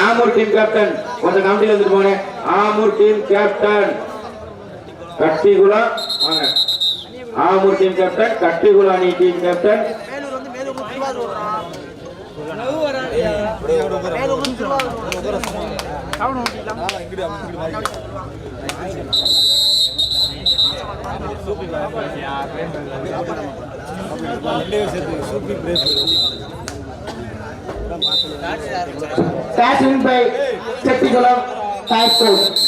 Amur team captain கொஞ்சம் கமிட்டியில் வந்துட்டு போனேன். ஆமூர் டீம் கேப்டன் கட்டிகுலா வாங்க. ஆமூர் டீம் கேப்டன் கட்டிகுலா அணி டீம் கேப்டன் மேலூர் பேஷன் பை செட்டிகுளம் பாஸ்போர்ட்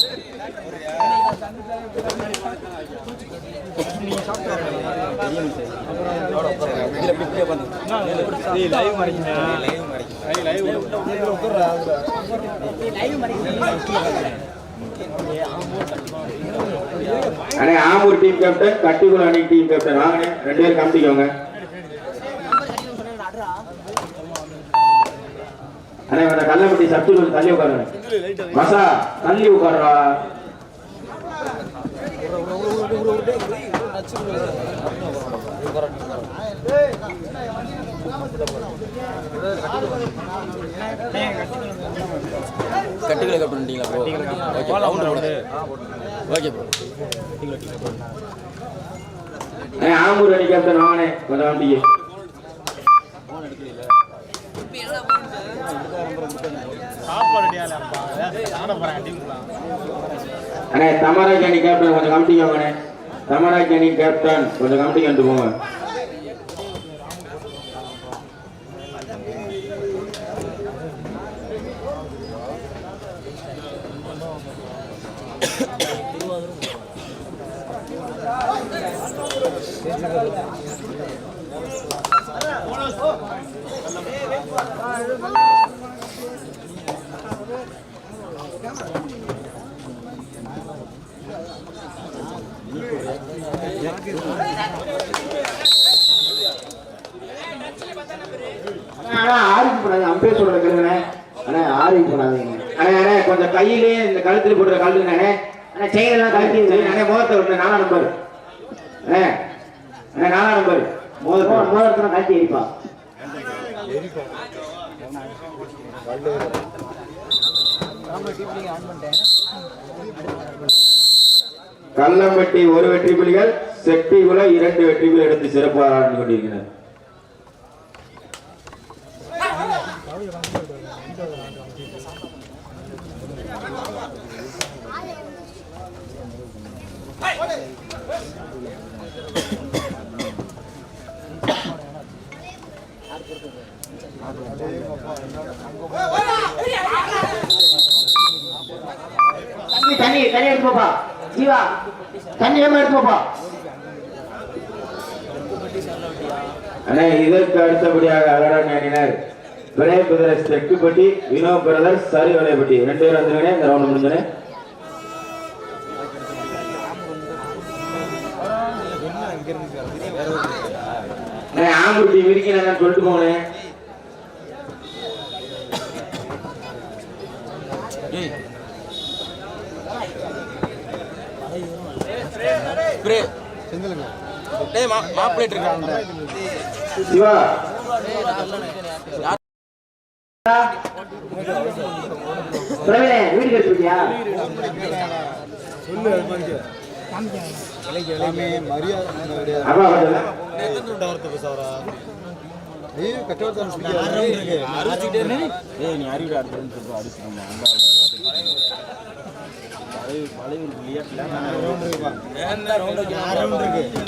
அண்ணே ஆமூர் டீம் கேப்டன் கட்டிகுளம் அணி டீம் கேப்டன் வாங்கண்ணே ரெண்டு பேரும் காமிச்சிக்கோங்க அண்ணே அந்த கல்லப்பட்டி சத்து கொஞ்சம் தள்ளி உட்காருங்க. மசா தள்ளி உட்காருடா. கட்டுகளை கட் பண்ணிட்டீங்களா ப்ரோ ஓகே ப்ரோ கேப்டன் வாங்கண்ணே கொஞ்சம் அண்ணே தமராஜ் அணி கேப்டன் கொஞ்சம் கமிட்டிக்கோங்க அண்ணே. தமராஜ் அணி கேப்டன் கொஞ்சம் கமிட்டிக்கு வந்துட்டு போங்க அண்ணா ஆரிக்கு போடாது அம்பேர் சொல்ற கேளுங்கண்ணே அண்ணா ஆரிக்கு போடாதீங்க அண்ணே அண்ணே கொஞ்சம் கையிலே இந்த கழுத்துல போடுற கழுத்துங்கண்ணே அண்ணே செயின் எல்லாம் கழட்டி அண்ணே மோதத்தை விட்டு நாலாம் நம்பர். அண்ணே நாலாம் நம்பர். மோதத்தை மோதத்தை கழட்டி எரிப்பா கல்லம்பட்டி ஒரு வெற்றி புலிகள் செட்டிகுளம் இரண்டு வெற்றி புலிகள் எடுத்து சிறப்பாக ஆடி கொண்டிருக்கிறார் தண்ணி தண்ணி எடுத்து போப்பா. ஜீவா தண்ணி ஏமா எடுத்து போப்பா? அண்ணே இதற்கு அடுத்தபடியாக அலடான் அணியினர் விலை பிரதர்ஸ் தெற்குப்பட்டி வினோ பிரதர்ஸ் சரி விலைப்பட்டி. ரெண்டு பேரும் வந்துருங்க இந்த ரவுண்ட் முடிஞ்சனே ஆம்புட்டி விரிக்கிறேன் சொல்லிட்டு போனேன் பிரே டேய் மா மாப்ளேட் இருக்காங்க சிவா. பிரவீனே வீடு கட்டுப்பிட்டியா எல்லாமே மரியாதை அப்பா கொஞ்சம் ஐயோ கட்டவர்தான் ஏய் நீ அறிவு அடுத்து சொல்ற ஒரு விளையாட்டுல ரவுண்ட் இருக்கு.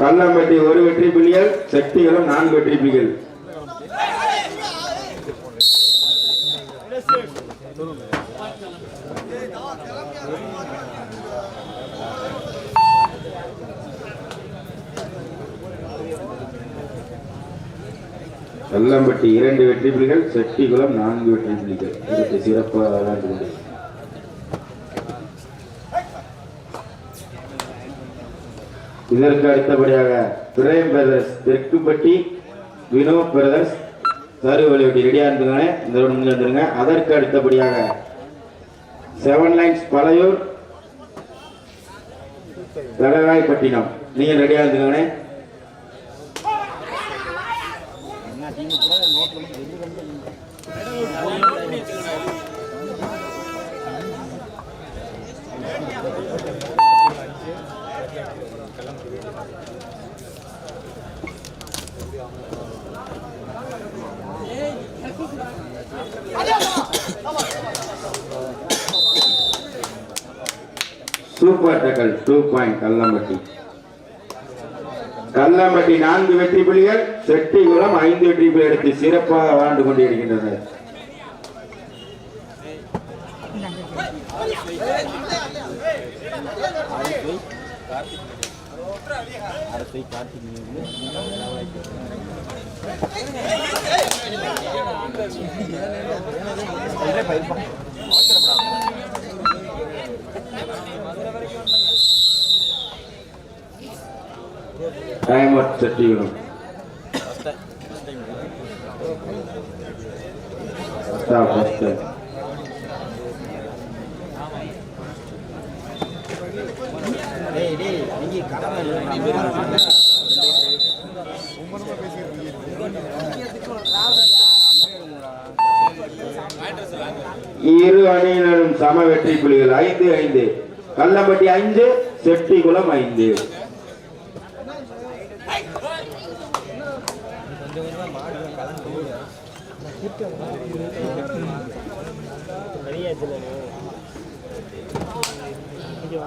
கல்லம்பட்டி ஒரு வெற்றி புலிகள் சக்திகளும் நான்கு வெற்றி புலிகள். கல்லம்பட்டி இரண்டு வெற்றி புலிகள் செட்டிகுளம் நான்கு வெற்றி புலிகள். இதற்கு சிறப்பாக விளையாண்டு கொண்டு இதற்கு அடுத்தபடியாக பிரேம் பிரதர்ஸ் தெற்குப்பட்டி வினோ பிரதர்ஸ் சருவலையொட்டி ரெடியாக இருந்துங்க இந்த ரோடு முடிஞ்சு வந்துருங்க. அதற்கு அடுத்தபடியாக செவன் லைன்ஸ் பழையூர் கடகாய்பட்டினம் நீங்கள் ரெடியாக இருந்துங்கண்ணே சூப்பர் டக்கல் டூ பாயிண்ட் கல்லம்பட்டி கல்லம்பட்டி நான்கு வெற்றி புலிகள் செட்டிகுளம் ஐந்து வெற்றி புலி எடுத்து சிறப்பாக வாழ்ந்து கொண்டிருக்கின்றனர் டைம் டைமர் செட்டிகுளம் இரு அணியினரும் சம வெற்றி புலிகள் ஐந்து ஐந்து. கள்ளம்பட்டி ஐந்து செட்டிகுளம் ஐந்து. டேய் அட சொல்றான் டேய்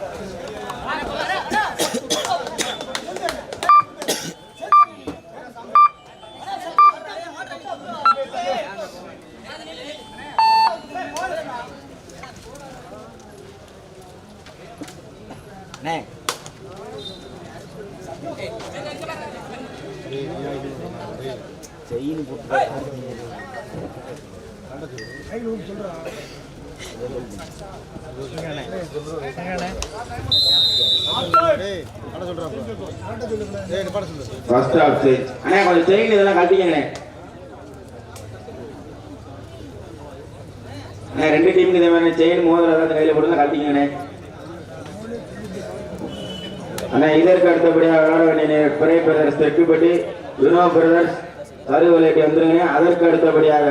ஃபர்ஸ்ட் ஆஃப் அண்ணா கொஞ்சம் செயின் இதெல்லாம் கட்டிக்கங்கண்ணே அண்ணா. ரெண்டு டீமுக்கு இதே மாதிரி செயின் மோதிரம் ஏதாவது கையில் போட்டு கட்டிக்கங்கண்ணே அண்ணா. இதற்கு அடுத்தபடியாக விளையாட வேண்டிய பிறை பிரதர்ஸ் தெற்குப்பட்டி வினோ பிரதர்ஸ் சருவலைக்கு வந்துருங்க அதற்கு அடுத்தபடியாக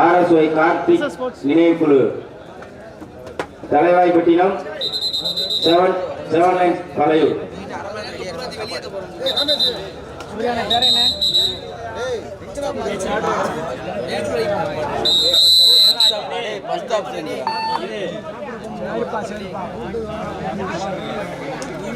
RSY Karthik நினைவுக்குழு. Thalaivaipattinam seven seven nine Palayur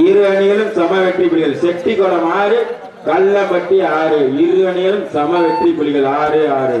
இரு அணிகளும் சம வெற்றி புலிகள் செட்டிக்குளம் ஆறு கள்ளப்பட்டி ஆறு இரு அணிகளும் சம வெற்றி புலிகள் ஆறு ஆறு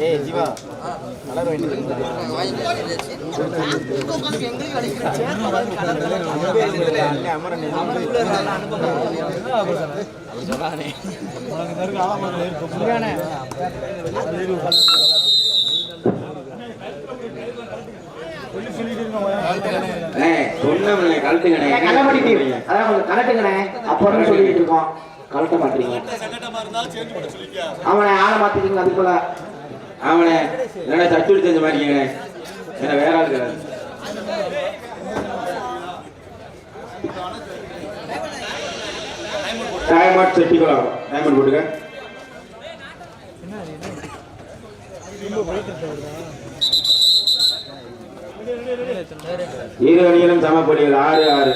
ஏய் ஜீவா கலர் வாங்கிட்டு அமரன் அண்ணே சொன்னவனே அதான் கொஞ்சம் கலட்டுங்கண்ணே அப்போதான் சொல்லிட்டு இருக்கோம் கலட்ட மாட்டீங்க அவனை ஆளை மாத்திட்டீங்க அதுக்குள்ள போல அவனே என்னடா சட்டுடி செஞ்ச மாதிரிங்கண்ணே என்ன வேற ஆள் கிடையாது டைம் அவுட் செட்டிக்குளம். டைம் போட்டுக்க. இரு அணியிலும் சம புள்ளிகள் ஆறு ஆறு.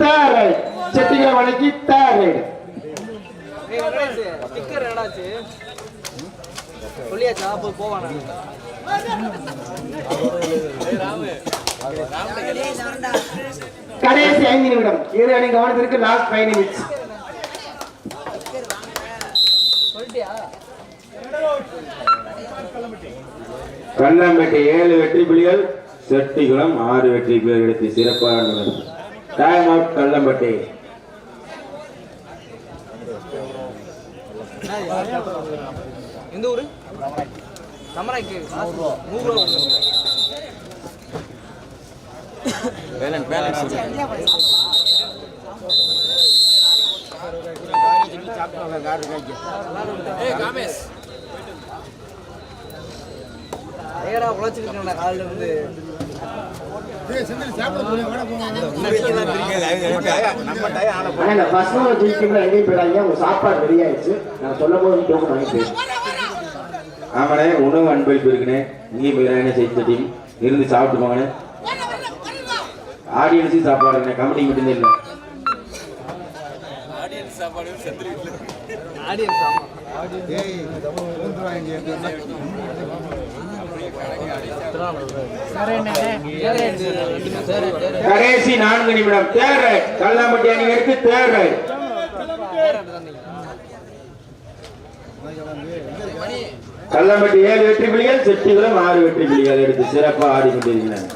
தேரை செட்டிகளை வணக்கி தேரை சொல்லியாச்சா போய் போவானா? கடைசி ஐந்து நிமிடம். இரு அணி கவனத்திற்கு லாஸ்ட் ஃபைவ் நிமிட்ஸ் சொல்லிட்டியா? கல்லம்பேட்டை ஏழு வெற்றி புலிகள் செட்டிகுளம் ஆறு வெற்றி புலிகள் எடுத்து சிறப்பாக டைம் அவுட் கல்லம்பேட்டை எந்த ஊரு? சமராக்கு நூறு ரூபா பேலன்ஸ் பேலன்ஸ் ஏய் காமேஷ். ஏடா உழைச்சிருக்கேன்டா காலையில இருந்து சாப்பாடு ரெடி ஆயிடுச்சு. நான் சொல்லும் போது டோக்கன் வாங்கி போயிடுங்க ஆமாண்ணே உணவு அன்பளிப்பு இருக்குண்ணே இங்கேயும் போய் செய்த டீம் இருந்து சாப்பிட்டு போங்கண்ணே. ஆடியன்ஸும் சாப்பாடுண்ணே கமிட்டி மட்டும்தான் இல்லை கடைசி நான்கு நிமிடம். தேர் ரைட் கல்லாம்பட்டி அணிகளுக்கு தேர் ரைட் கல்லாம்பட்டி ஏழு வெற்றி புலிகள் செட்டிகுளம் ஆறு வெற்றி புலிகள் எடுத்து சிறப்பாக ஆடிக்கொண்டிருக்கிறார்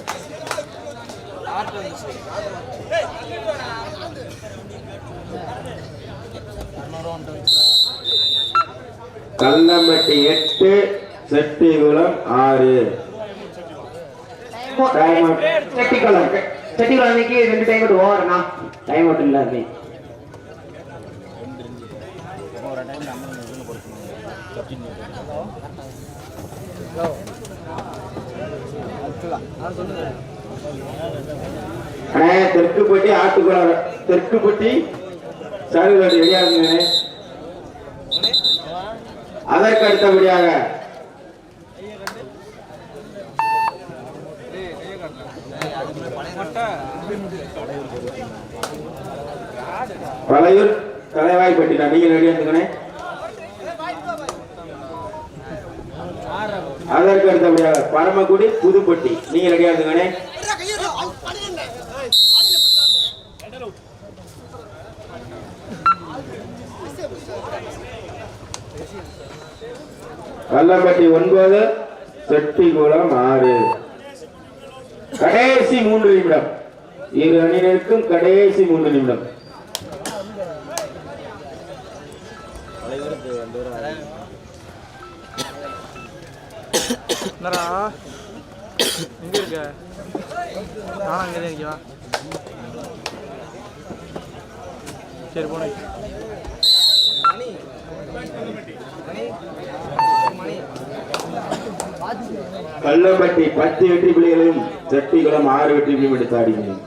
கல்லம்பட்டி எட்டு செட்டிகுளம் ஆறு. செட்டிக்குளம் செட்டிக்குளம் அன்னைக்கு ரெண்டு டைம் ஓவர்ண்ணா டைம் அவுட் இல்லை தெற்குப்பட்டி ஆட்டுக்குளம் தெற்குப்பட்டி சருகடி ரெடியா இருந்தேன் அதற்கு அடுத்தபடியாக. பழையூர் தலைவாய்ப்பட்டி நான் நீங்க ரெடியா இருந்துக்கணே அதற்கு அடுத்தபடியாக பரமக்குடி புதுப்பட்டி. நீங்க ரெடியா இருந்துக்கணே கல்லம்பட்டி ஒன்பது செட்டிகுளம் ஆறு. கடைசி மூன்று நிமிடம். இரு அணியினருக்கும் கடைசி மூன்று நிமிடம். என்னடா? எங்கே இருக்க? நானும் அங்கே தான் சரி போனேன் மணி பத்து வெற்றி புள்ளிகளையும் செட்டிகுளம் ஆறு வெற்றி புள்ளியும் எடுத்தாடினேன்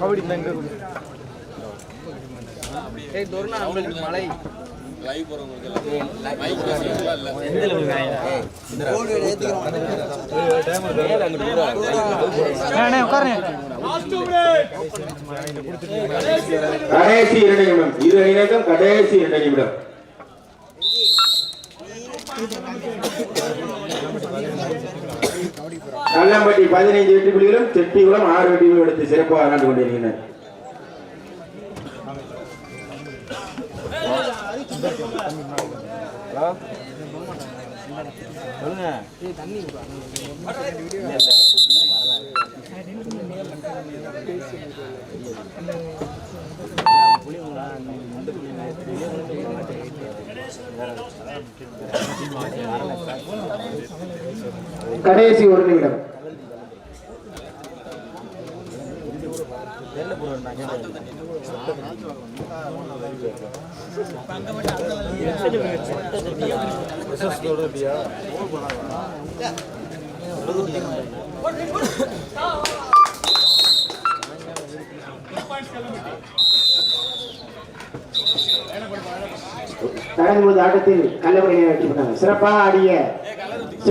கபடி நம்மளுக்கு மலை அண்ணே உட்காருங்க. கடைசி இரண்டு நிமிடம். இரு அணியினருக்கும் கடைசி இரண்டு நிமிடம். கல்லம்பட்டி பதினைந்து வெற்றி புள்ளிகளும் செட்டிகுளம் ஆறு வெட்டிகளும் எடுத்து சிறப்பாக விளையாண்டு கொண்டிருக்கின்றனர். கடைசி ஒரு நிமிடம். நடந்து ஆட்டத்தில் கள்ளப்படையை வெற்றி பெற்றாங்க சிறப்பாக ஆடிய